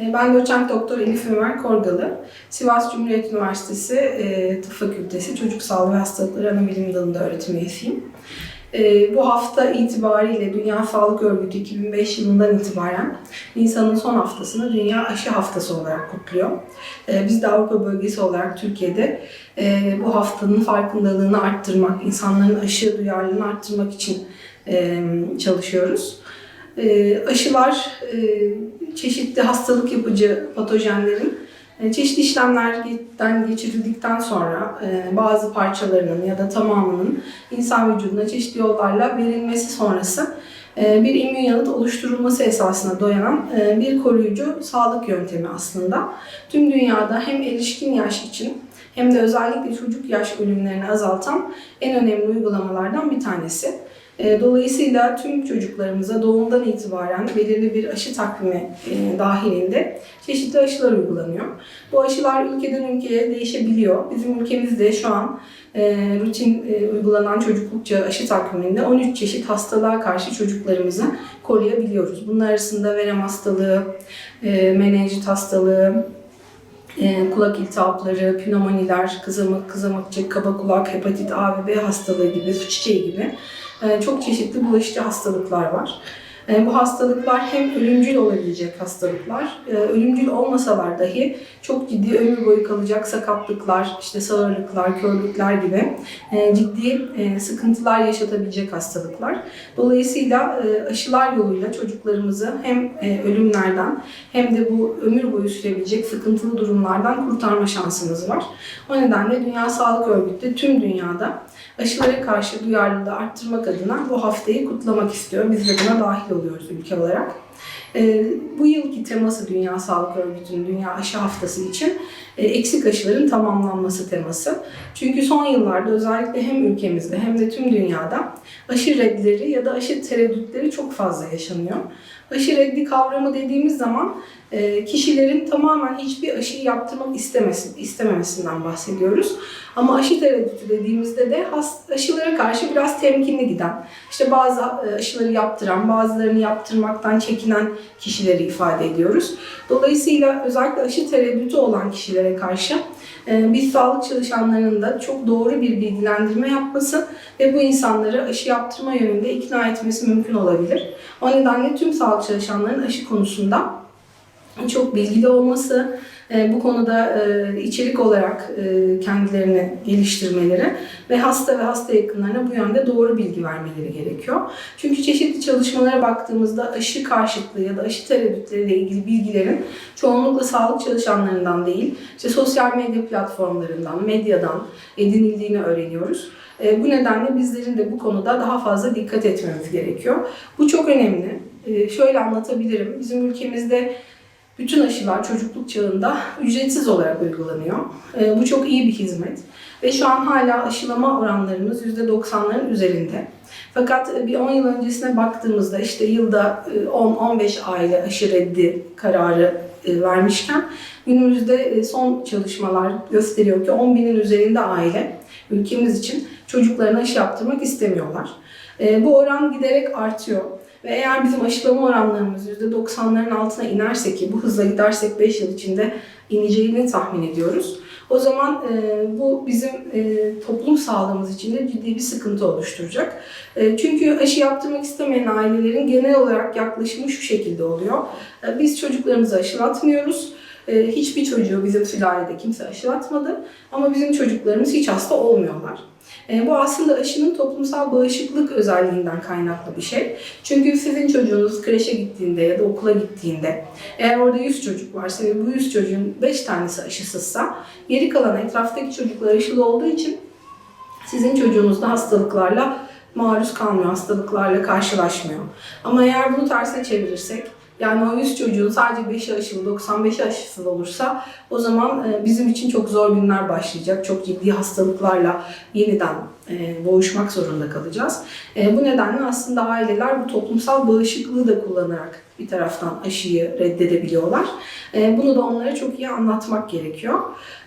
E, Ben doçent doktor Elif Ömer Korgalı. Sivas Cumhuriyet Üniversitesi e, Tıp Fakültesi Çocuk Sağlığı ve Hastalıkları Anabilim Dalı'nda öğretim üyesiyim. E, Bu hafta itibariyle Dünya Sağlık Örgütü 2005 yılından itibaren Nisan'ın son haftasını Dünya Aşı Haftası olarak kutluyor. E, Biz de Avrupa bölgesi olarak Türkiye'de bu haftanın farkındalığını arttırmak, insanların aşı duyarlılığını arttırmak için çalışıyoruz. Aşılar çeşitli hastalık yapıcı patojenlerin e, çeşitli işlemlerden geçirildikten sonra e, bazı parçalarının ya da tamamının insan vücuduna çeşitli yollarla verilmesi sonrası e, bir immün yanıt oluşturulması esasına dayanan bir koruyucu sağlık yöntemi aslında. Tüm dünyada hem erişkin yaş için hem de özellikle çocuk yaş ölümlerini azaltan en önemli uygulamalardan bir tanesi. E, Dolayısıyla tüm çocuklarımıza doğumdan itibaren belirli bir aşı takvimi e, dahilinde çeşitli aşılar uygulanıyor. Bu aşılar ülkeden ülkeye değişebiliyor. Bizim ülkemizde şu an e, rutin uygulanan çocuklukça aşı takviminde 13 çeşit hastalığa karşı çocuklarımızı koruyabiliyoruz. Bunlar arasında verem hastalığı, menenjit hastalığı, e, kulak iltihapları, pneumoniler, kızamık, kızamıkçık, kaba kulak, hepatit A ve B hastalığı gibi, su çiçeği gibi e, çok çeşitli bulaşıcı hastalıklar var. E, Bu hastalıklar hem ölümcül olabilecek hastalıklar, e, ölümcül olmasalar dahi çok ciddi ömür boyu kalacak sakatlıklar, işte sağırlıklar, körlükler gibi e, ciddi sıkıntılar yaşatabilecek hastalıklar. Dolayısıyla aşılar yoluyla çocuklarımızı hem ölümlerden hem de bu ömür boyu sürebilecek sıkıntılı durumlardan kurtarma şansımız var. O nedenle Dünya Sağlık Örgütü tüm dünyada aşılara karşı duyarlılığı arttırmak adına bu haftayı kutlamak istiyor. Biz de buna dahil oluyoruz ülke olarak. Ee, bu yılki teması Dünya Sağlık Örgütü'nün Dünya Aşı Haftası için e, eksik aşıların tamamlanması teması. Çünkü son yıllarda özellikle hem ülkemizde hem de tüm dünyada aşı reddleri ya da aşı tereddütleri çok fazla yaşanıyor. Aşı reddi kavramı dediğimiz zaman e, kişilerin tamamen hiçbir aşıyı yaptırmak istemesin, istememesinden bahsediyoruz. Ama aşı tereddütü dediğimizde de has- aşılara karşı biraz temkinli giden, işte bazı e, aşıları yaptıran, bazılarını yaptırmaktan çekinen kişileri ifade ediyoruz. Dolayısıyla özellikle aşı tereddütü olan kişilere karşı e, biz sağlık çalışanlarının da çok doğru bir bilgilendirme yapması ve bu insanları aşı yaptırma yönünde ikna etmesi mümkün olabilir. O nedenle tüm sağlık çalışanlarının aşı konusunda çok bilgili olması, e, bu konuda e, içerik olarak e, kendilerini geliştirmeleri ve hasta ve hasta yakınlarına bu yönde doğru bilgi vermeleri gerekiyor. Çünkü çeşitli çalışmalara baktığımızda aşı karşıtlığı ya da aşı tereddütleriyle ilgili bilgilerin çoğunlukla sağlık çalışanlarından değil, işte sosyal medya platformlarından, medyadan edinildiğini öğreniyoruz. Bu nedenle bizlerin de bu konuda daha fazla dikkat etmemiz gerekiyor. Bu çok önemli. E, Şöyle anlatabilirim. Bizim ülkemizde bütün aşılar çocukluk çağında ücretsiz olarak uygulanıyor. E, Bu çok iyi bir hizmet. Ve şu an hala aşılama oranlarımız %90'ların üzerinde. Fakat e, bir 10 yıl öncesine baktığımızda işte yılda e, 10-15 aile aşı reddi kararı e, vermişken günümüzde e, son çalışmalar gösteriyor ki 10 binin üzerinde aile ülkemiz için çocuklarına aşı yaptırmak istemiyorlar. E, Bu oran giderek artıyor. Ve eğer bizim aşılama oranlarımız %90'ların altına inerse ki bu hızla gidersek 5 yıl içinde ineceğini tahmin ediyoruz. O zaman e, bu bizim e, toplum sağlığımız için de ciddi bir sıkıntı oluşturacak. E, çünkü aşı yaptırmak istemeyen ailelerin genel olarak yaklaşımı şu şekilde oluyor. E, biz çocuklarımızı aşılatmıyoruz. E, hiçbir çocuğu bizim sülalede kimse aşılatmadı ama bizim çocuklarımız hiç hasta olmuyorlar. E, bu aslında aşının toplumsal bağışıklık özelliğinden kaynaklı bir şey. Çünkü sizin çocuğunuz kreşe gittiğinde ya da okula gittiğinde eğer orada 100 çocuk varsa ve bu 100 çocuğun 5 tanesi aşısızsa geri kalan etraftaki çocuklar aşılı olduğu için sizin çocuğunuz da hastalıklarla maruz kalmıyor, hastalıklarla karşılaşmıyor. Ama eğer bunu terse çevirirsek yani o 100 çocuğun sadece 5'i aşılı, 95'i aşısız olursa o zaman e, bizim için çok zor günler başlayacak. Çok ciddi hastalıklarla yeniden e, boğuşmak zorunda kalacağız. E, bu nedenle aslında aileler bu toplumsal bağışıklığı da kullanarak bir taraftan aşıyı reddedebiliyorlar. E, bunu da onlara çok iyi anlatmak gerekiyor.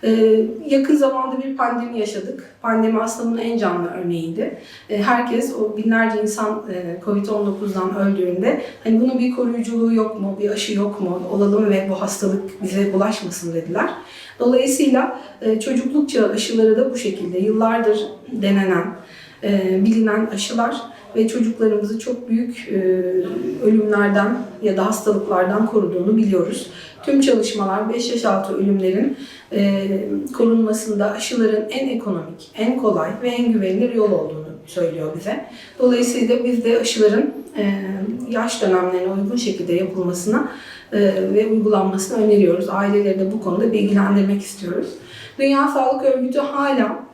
E, yakın zamanda bir pandemi yaşadık. Pandemi aslında bunun en canlı örneğiydi. E, herkes o binlerce insan e, Covid-19'dan öldüğünde hani bunun bir koruyuculuğu yok mu, bir aşı yok mu, olalım ve bu hastalık bize bulaşmasın dediler. Dolayısıyla e, çocukluk çağı aşıları da bu şekilde yıllardır denenen, e, bilinen aşılar ve çocuklarımızı çok büyük e, ölümlerden ya da hastalıklardan koruduğunu biliyoruz. Tüm çalışmalar 5 yaş altı ölümlerin e, korunmasında aşıların en ekonomik, en kolay ve en güvenilir yol olduğunu söylüyor bize. Dolayısıyla biz de aşıların e, yaş dönemlerine uygun şekilde yapılmasına e, ve uygulanmasını öneriyoruz. Aileleri de bu konuda bilgilendirmek istiyoruz. Dünya Sağlık Örgütü hala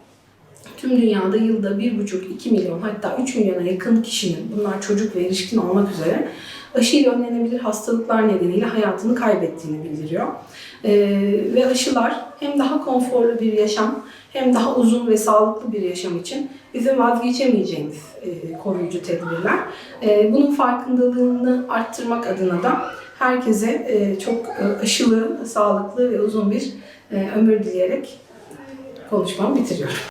tüm dünyada yılda 1,5-2 milyon hatta 3 milyona yakın kişinin bunlar çocuk ve erişkin olmak üzere aşıyla önlenebilir hastalıklar nedeniyle hayatını kaybettiğini bildiriyor. Ee, ve aşılar hem daha konforlu bir yaşam hem daha uzun ve sağlıklı bir yaşam için bizim vazgeçemeyeceğimiz e, koruyucu tedbirler. E, bunun farkındalığını arttırmak adına da herkese e, çok e, aşılı, sağlıklı ve uzun bir e, ömür dileyerek konuşmamı bitiriyorum.